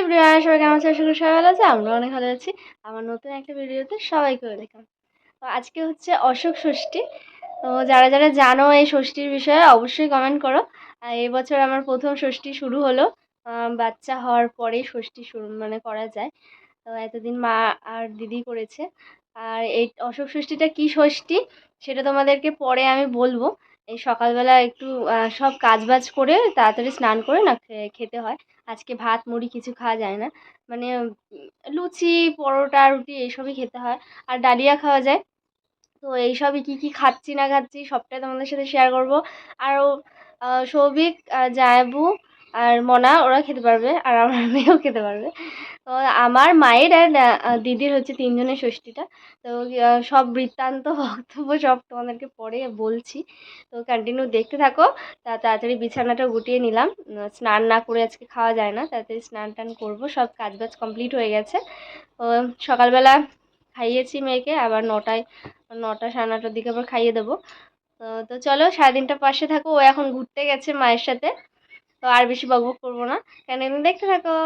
Everyone সবাই কেমন আছে আশা করি সবাই ভালো আছে আমরা অনেক ভালো আছি। আমার নতুন একটা ভিডিওতে সবাইকে ওয়েলকাম। তো আজকে হচ্ছে অশোক ষষ্ঠী। তো যারা যারা জানো এই ষষ্ঠীর বিষয়ে, অবশ্যই কমেন্ট করো। আর এই বছর আমার প্রথম ষষ্ঠী শুরু হলো। বাচ্চা হওয়ার পরেই ষষ্ঠী শুরু মানে করা যায়। তো এতদিন মা আর দিদি করেছে। আর এই অশোক ষষ্ঠীটা কী ষষ্ঠী, সেটা তোমাদেরকে পরে আমি বলব। এই সকালবেলা একটু সব কাজ বাজ করে তাড়াতাড়ি স্নান করে না খেতে হয়। আজকে ভাত মুড়ি কিছু খাওয়া যায় না। মানে লুচি পরোটা রুটি এইসবই খেতে হয়। আর ডালিয়া খাওয়া যায়। তো এইসবই কী কী খাচ্ছি না খাচ্ছি সবটাই তোমাদের সাথে শেয়ার করব। আর আহ, সৌভিক জায়াবু আর মনা ওরা খেতে পারবে, আর আমার মেয়েও খেতে পারবে। তো আমার মায়ের আর দিদির হচ্ছে তিনজনের ষষ্ঠীটা। তো সব বৃত্তান্ত বক্তব্য সব তোমাদেরকে পরে বলছি। তো কন্টিনিউ দেখতে থাকো, তা তাড়াতাড়ি বিছানাটা গুটিয়ে নিলাম। স্নান না করে আজকে খাওয়া যায় না, তাড়াতাড়ি স্নান টান করব, সব কাজ বাজ কমপ্লিট হয়ে গেছে। তো সকালবেলা খাইয়েছি মেয়েকে, আবার নটায়, নটা সাড়ে নটার দিকে আবার খাইয়ে দেবো। তো চলো সারাদিনটা পাশে থাকো, ও এখন ঘুরতে গেছে মায়ের সাথে। তো আর বেশি বকবক করব না। কেন এমনি দেখতে থাকো।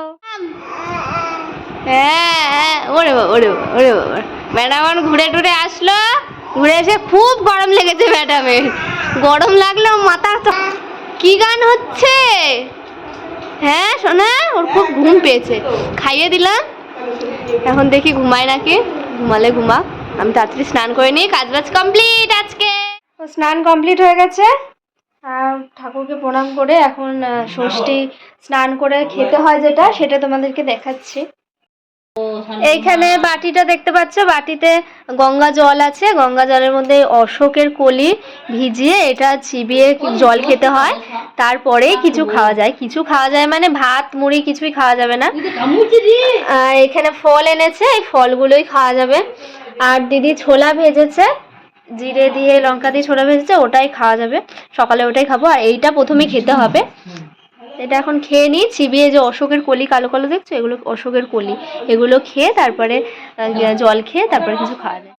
হ্যাঁ হ্যাঁ ওরে বাবা ওরে বাবা ওরে বাবা। ম্যাডাম ঘুরে টুরে আসলো। ঘুরে এসে খুব গরম লেগেছে ম্যাডামের। গরম লাগলেও মাথা তো কি গান হচ্ছে? হ্যাঁ শোনা ওর খুব ঘুম পেয়েছে। খাইয়ে দিলাম। এখন দেখি ঘুমায় নাকি। ঘুমালে ঘুমা আমি তাড়াতাড়ি স্নান করে নিই কাজ বাজ কমপ্লিট আজকে। তো স্নান কমপ্লিট হয়ে গেছে। ঠাকুরকে প্রণাম করে এখন ষষ্ঠী স্নান করে খেতে হয় যেটা সেটা তোমাদেরকে দেখাচ্ছি। এইখানে বাটিটা দেখতে পাচ্ছ বাটিতে গঙ্গা জল আছে। গঙ্গা জলের মধ্যে অশোকের কলি ভিজিয়ে এটা চিবিয়ে জল খেতে হয়। তারপরে কিছু খাওয়া যায়। কিছু খাওয়া যায় মানে ভাত মুড়ি কিছুই খাওয়া যাবে না। এখানে ফল এনেছে এই ফলগুলোই খাওয়া যাবে। আর দিদি ছোলা ভেজেছে। জিরে দিয়ে লঙ্কা দিয়ে ছোলা ভেজেছে ওটাই খাওয়া যাবে। সকালে ওটাই খাব আর এইটা প্রথমে খেতে হবে। এটা এখন খেয়ে নিই চিবিয়ে যে অশোকের কলি কালো কালো দেখছ? এগুলো অশোকের কলি। এগুলো খেয়ে তারপরে জল খেয়ে তারপরে কিছু খাওয়া যায়।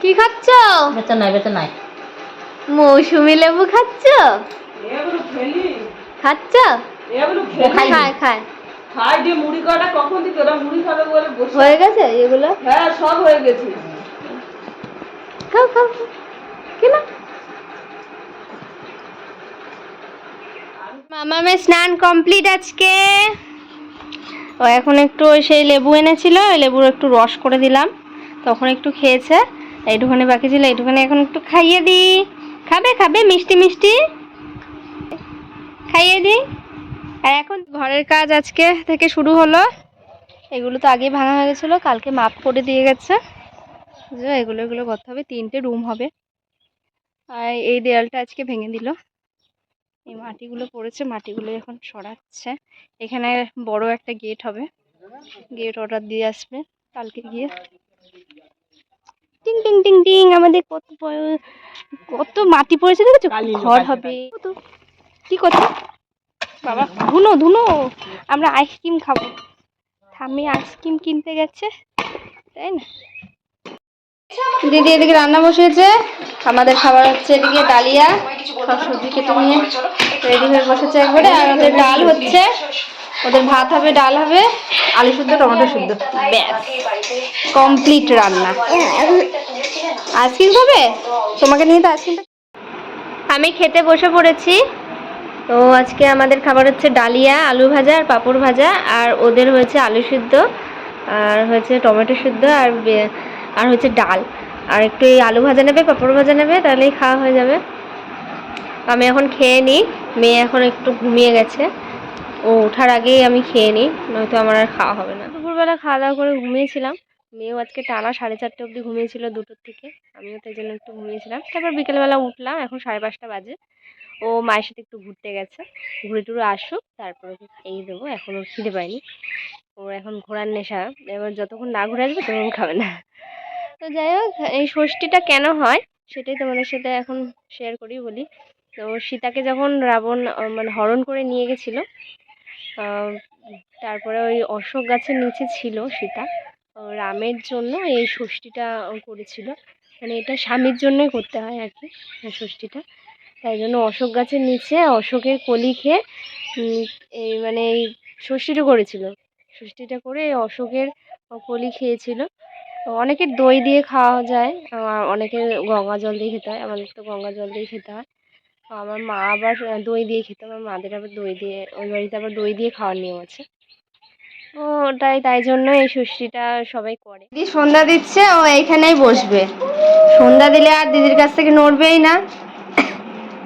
কি খাচ্ছ? বেচা নাই বেচা নাই। মৌসুমি লেবু খাচ্ছ? খাচ্ছ? খাই খায় খায়। দিয়ে মুড়ি কটা কখন থেকে ওরা মুড়ি খাবে বলে হয়ে গেছে এগুলো? হ্যাঁ সব হয়ে গেছে। খাও খাও। খাও। কি না? মামামের স্নান কমপ্লিট আজকে। ও এখন একটু ওই সেই লেবু এনেছিল, ওই লেবুর একটু রস করে দিলাম। তখন একটু খেয়েছে, এইটুখানি বাকি ছিল, এইটুখানি এখন একটু খাইয়ে দিই। খাবে খাবে, মিষ্টি মিষ্টি। খাইয়ে দিই। আর এখন ঘরের কাজ আজকে থেকে শুরু হলো। এগুলো তো আগেই ভাঙা হয়ে গেছিল, কালকে মাপ করে দিয়ে গেছে। যে এগুলো এগুলো করতে হবে। তিনটে রুম হবে। আর এই দেয়ালটা আজকে ভেঙে দিল। এই মাটিগুলো পড়েছে মাটিগুলো এখন সরাচ্ছে। এখানে বড় একটা গেট হবে। গেট অর্ডার দিয়ে আসবে কালকে গিয়ে। টিং টিং টিং টিং আমাদের কত কত মাটি পড়েছে দেখেছ? ঘর হবে। কত? কি করছ বাবা ধুনো ধুনো। আমরা আইসক্রিম খাব। ঠাম্মি আইসক্রিম কিনতে গেছে। তাই না? দিদি এদিকে রান্না বসিয়েছে, আমাদের খাবার হচ্ছে এদিকে ডালিয়া, সব সবজি কেটে নিয়ে রেডি হয়ে বসেছে একবারে, আর ওদের ডাল হচ্ছে, ওদের ভাত হবে, ডাল হবে, আলু শুদ্ধ, টমেটো শুদ্ধ, ব্যাস, কমপ্লিট রান্না। আইসক্রিম খাবে? তোমাকে নিয়ে তো আইসক্রিমটা আমি খেতে বসে পড়েছি। তো আজকে আমাদের খাবার হচ্ছে ডালিয়া, আলু ভাজা আর পাঁপড় ভাজা, আর ওদের হয়েছে আলু সিদ্ধ, আর হয়েছে টমেটো সিদ্ধ, আর আর হচ্ছে ডাল। আর একটু এই আলু ভাজা নেবে, পাঁপড় ভাজা নেবে, তাহলেই খাওয়া হয়ে যাবে। আমি এখন খেয়ে নিই, মেয়ে এখন একটু ঘুমিয়ে গেছে। ও ওঠার আগেই আমি খেয়ে নিই, নয়তো আমার আর খাওয়া হবে না। দুপুরবেলা খাওয়া দাওয়া করে ঘুমিয়েছিলাম। মেয়েও আজকে টানা সাড়ে চারটে অবধি ঘুমিয়েছিল দুটোর থেকে। আমিও তাই জন্য একটু ঘুমিয়েছিলাম। তারপর বিকেলবেলা উঠলাম, এখন সাড়ে পাঁচটা বাজে। ও মায়ের সাথে একটু ঘুরতে গেছে। ঘুরে টুরে আসুক, তারপরে খাইয়ে দেবো এখন ওর খিদে পায়নি। ওর এখন ঘোরার নেশা। এবার যতক্ষণ না ঘুরে আসবে, ততক্ষণ খাবে না। তো যাই হোক, এই ষষ্ঠীটা কেন হয়, সেটাই তোমাদের সাথে এখন শেয়ার করি, বলি। তো সীতাকে যখন রাবণ মানে হরণ করে নিয়ে গেছিল তারপরে ওই অশোক গাছের নিচে ছিল সীতা। রামের জন্য এই ষষ্ঠীটা করেছিল। মানে এটা স্বামীর জন্যই করতে হয় আর কি ষষ্ঠীটা। তাই জন্য অশোক গাছের নিচে অশোকের কলি খেয়ে এই মানে এই ষষ্ঠীটা করেছিল। ষষ্ঠীটা করে অশোকের কলি খেয়েছিল। অনেকের দই দিয়ে খাওয়া যায় অনেকের গঙ্গা জল দিয়ে খেতে হয়, আমাদের তো গঙ্গা জল দিয়ে খেতে হয়। আমার মা আবার দই দিয়ে খেতে, আমার মাদের আবার দই দিয়ে ওই বাড়িতে আবার দই দিয়ে খাওয়ার নিয়ম আছে। ও ওটাই, তাই জন্য এই ষষ্ঠীটা সবাই করে। দিদি সন্ধ্যা দিচ্ছে, ও এইখানেই বসবে। সন্ধ্যা দিলে আর দিদির কাছ থেকে নড়বেই না।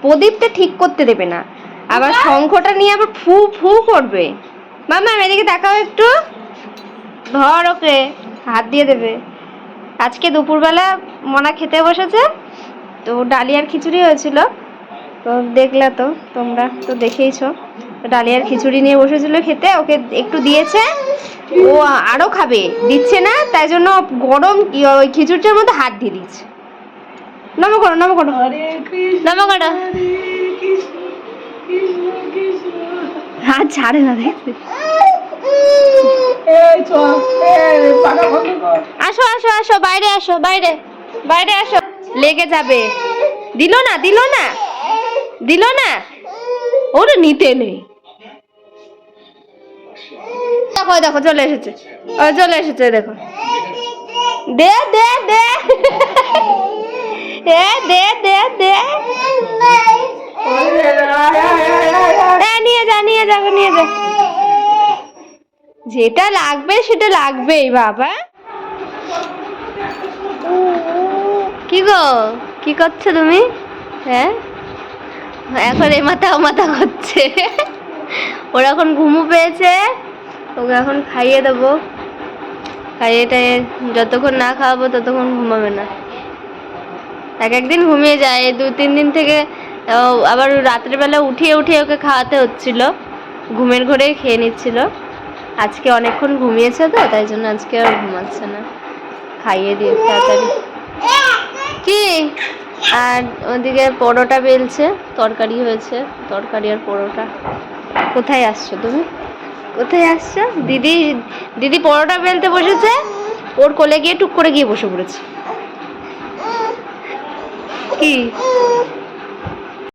প্রদীপটা ঠিক করতে দেবে না। আবার শঙ্খটা নিয়ে আবার ফু ফু করবে। মামা এদিকে তাকাও একটু। ধর ওকে হাত দিয়ে দেবে। আজকে দুপুরবেলা মনা খেতে বসেছে তো ডালিয়ার খিচুড়ি হয়েছিল। তো দেখলে তো তোমরা তো দেখেইছ। ডালিয়ার খিচুড়ি নিয়ে বসেছিল খেতে ওকে একটু দিয়েছে। ও আরও খাবে। দিচ্ছে না তাই জন্য গরম ওই খিচুড়িটার মধ্যে হাত দিয়ে দিচ্ছে নম করো নম করো নম করো হাত ছাড়ে না কর। আসো আসো আসো বাইরে আসো বাইরে বাইরে আসো। লেগে যাবে। দিল না দিল না দিল না। ওটা নিতে নেই। দেখো দেখো চলে এসেছে। ও চলে এসেছে দেখো। দে দে দে। এ দে দে দে। নিয়ে যা নিয়ে যা নিয়ে যা। যেটা লাগবে সেটা লাগবেই, বাবা। কি গো? কি করছ তুমি? হ্যাঁ? এখন এ মাথা, ও মাথা করছে। ওর এখন ঘুমু পেয়েছে। ওকে এখন খাইয়ে দেবো। খাইয়ে টাইয়ে যতক্ষণ না খাওয়াবো ততক্ষণ ঘুমাবে না। এক একদিন ঘুমিয়ে যায়। দু, তিন দিন থেকে আবার রাত্রেবেলা উঠিয়ে উঠিয়ে ওকে খাওয়াতে হচ্ছিল। ঘুমের ঘরেই খেয়ে নিচ্ছিল। আজকে অনেকক্ষণ ঘুমিয়েছে তো, তাই জন্য আজকে আর ঘুমাচ্ছে না। খাইয়ে দিয়ে তাড়াতাড়ি। কি? আর ওদিকে পরোটা বেলছে, তরকারি হয়েছে। তরকারি আর পরোটা। কোথায় আসছো তুমি? কোথায় আসছো? দিদি দিদি পরোটা বেলতে বসেছে। ওর কোলে গিয়ে টুক করে গিয়ে বসে পড়েছে। কি